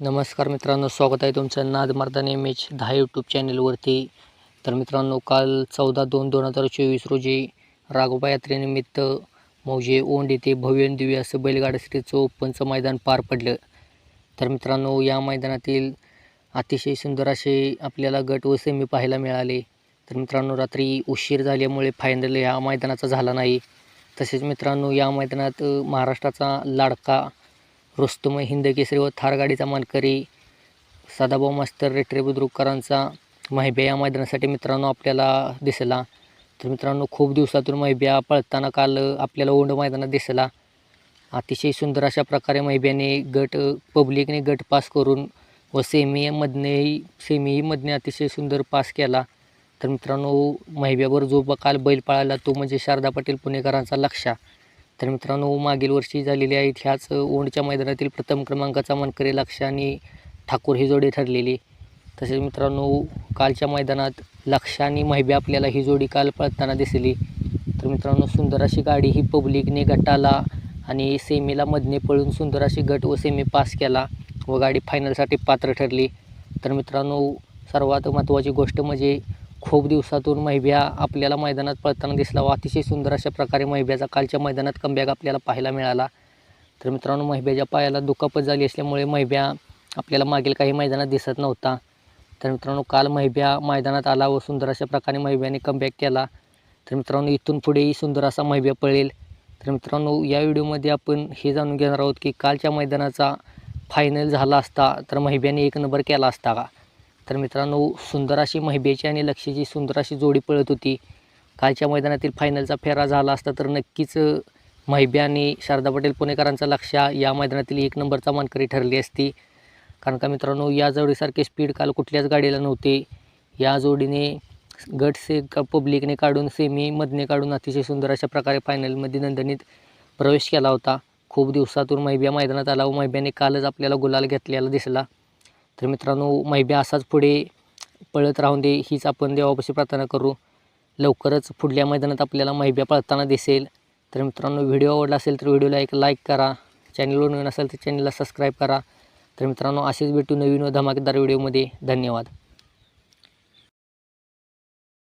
नमस्कार मित्रांनो स्वागत आहे तुमचं नाद मर्दाने एम एच दहा यूट्यूब चॅनलवरती तर मित्रांनो काल चौदा दोन दोन हजार चोवीस रोजी राघोबा यात्रेनिमित्त मौजे ओंड येथे भव्य दिव्य असं बैलगाडा श्रीचं ओपनचं मैदान पार पडलं. तर मित्रांनो या मैदानातील अतिशय सुंदर असे आपल्याला गट व सेमी पाहायला मिळाले. तर मित्रांनो रात्री उशीर झाल्यामुळे फायनल या मैदानाचा झाला नाही. तसेच मित्रांनो या मैदानात महाराष्ट्राचा लाडका रुस्तुम हिंदकेसरी व थार गाडीचा मानकरी सदाभाऊ मास्तर रेटरे बुद्रुककरांचा महिब्या या मैदानासाठी मित्रांनो आपल्याला दिसला. तर मित्रांनो खूप दिवसातून महिब्या पळताना काल आपल्याला ओंड मैदानात दिसला. अतिशय सुंदर अशा प्रकारे महिब्याने गट पब्लिकने गट पास करून व सेमीमधनेही सेमीमधने अतिशय सुंदर पास केला. तर मित्रांनो महिब्यावर जो काल बैल पळाला तो म्हणजे शारदा पाटील पुणेकरांचा लक्षा तर मित्रांनो मागील वर्षी झालेली आहेत ह्याच ओंडच्या मैदानातील प्रथम क्रमांकाचा मानकरी लक्ष आणि ठाकूर ही जोडी ठरलेली. तसेच मित्रांनो कालच्या मैदानात लक्ष आणि महिब्या आपल्याला ही जोडी काल पळताना दिसली. तर मित्रांनो सुंदर अशी गाडी ही पब्लिकने गटाला आणि सेमीला मधने पळून सुंदर अशी गट व सेमी पास केला व गाडी फायनलसाठी पात्र ठरली. तर मित्रांनो सर्वात महत्त्वाची गोष्ट म्हणजे खूप दिवसातून महिब्या आपल्याला मैदानात पळताना दिसला व अतिशय सुंदर अशा प्रकारे महिब्याचा कालच्या मैदानात कमबॅक आपल्याला पाहायला मिळाला. तर मित्रांनो महिब्याच्या पायाला दुखापत झाली असल्यामुळे महिब्या आपल्याला मागील काही मैदानात दिसत नव्हता. तर मित्रांनो काल महिब्या मैदानात आला व सुंदर अशा प्रकारे महिब्याने कमबॅक केला. तर मित्रांनो इथून पुढेही सुंदर असा महिब्या पळेल. तर मित्रांनो या व्हिडिओमध्ये आपण हे जाणून घेणार आहोत की कालच्या मैदानाचा फायनल झाला असता तर महिब्याने एक नंबर केला असता का? तर मित्रांनो सुंदर अशी महिबेची आणि लक्ष्याची सुंदर अशी जोडी पळत होती. कालच्या मैदानातील फायनलचा फेरा झाला असता तर नक्कीच महिबे आणि शारदा पटेल पुणेकरांचा लक्ष या मैदानातील एक नंबरचा मानकरी ठरली असती. कारण का मित्रांनो या जोडीसारखे स्पीड काल कुठल्याच गाडीला नव्हते. या जोडीने गट से का पब्लिकने काढून सेमीमधने काढून अतिशय सुंदर अशा प्रकारे फायनलमध्ये नंदनीत प्रवेश केला होता. खूप दिवसातून महिब्या मैदानात आला व महिब्याने कालच आपल्याला गुलाल घेतलेला दिसला. तर मित्रांनो मैब्या असाच पुढे पळत राहून दे हीच आपण देवापाशी प्रार्थना करू. लवकरच पुढल्या मैदानात आपल्याला मैब्या पळताना दिसेल. तर मित्रांनो व्हिडिओ आवडला असेल तर व्हिडिओला एक लाईक करा. चॅनलवर नवीन असेल तर चॅनलला सबस्क्राईब करा. तर मित्रांनो असेच भेटू नवीन व धमाकेदार व्हिडिओमध्ये धन्यवाद.